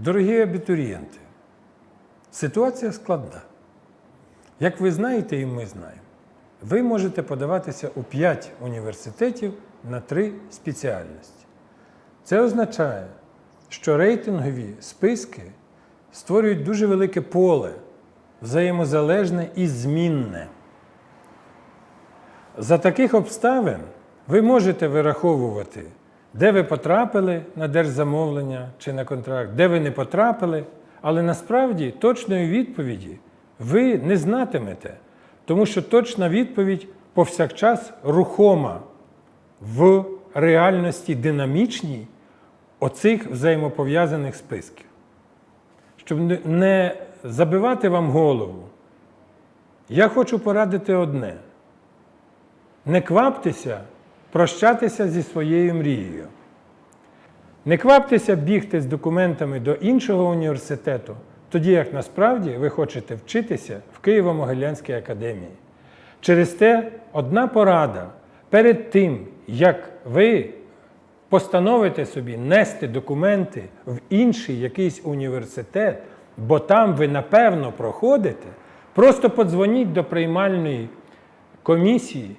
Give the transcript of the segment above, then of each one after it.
Дорогі абітурієнти, ситуація складна. Як ви знаєте, і ми знаємо, ви можете подаватися у 5 університетів на 3 спеціальності. Це означає, що рейтингові списки створюють дуже велике поле, взаємозалежне і змінне. За таких обставин ви можете вираховувати, де ви потрапили на держзамовлення чи на контракт, де ви не потрапили, але насправді точної відповіді ви не знатимете, тому що точна відповідь повсякчас рухома в реальності динамічній оцих взаємопов'язаних списків. Щоб не- забивати вам голову, я хочу порадити одне. Не кваптеся прощатися зі своєю мрією. Не кваптеся бігти з документами до іншого університету, тоді як насправді ви хочете вчитися в Києво-Могилянській академії. Через те одна порада перед тим, як ви постановите собі нести документи в інший якийсь університет, бо там ви напевно проходите, просто подзвоніть до приймальної комісії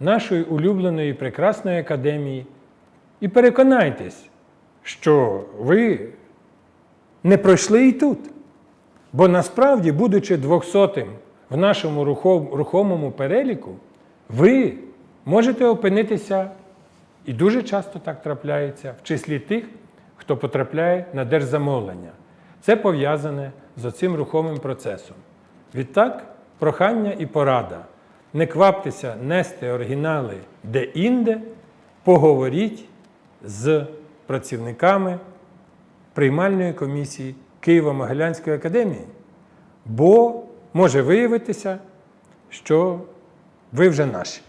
нашої улюбленої прекрасної академії і переконайтесь, що ви не пройшли і тут. Бо насправді, будучи 200-м в нашому рухомому переліку, ви можете опинитися, і дуже часто так трапляється, в числі тих, хто потрапляє на держзамовлення. Це пов'язане з оцим рухомим процесом. Відтак, прохання і порада. Не кваптеся нести оригінали де-інде, поговоріть з працівниками приймальної комісії Києво-Могилянської академії, бо може виявитися, що ви вже наші.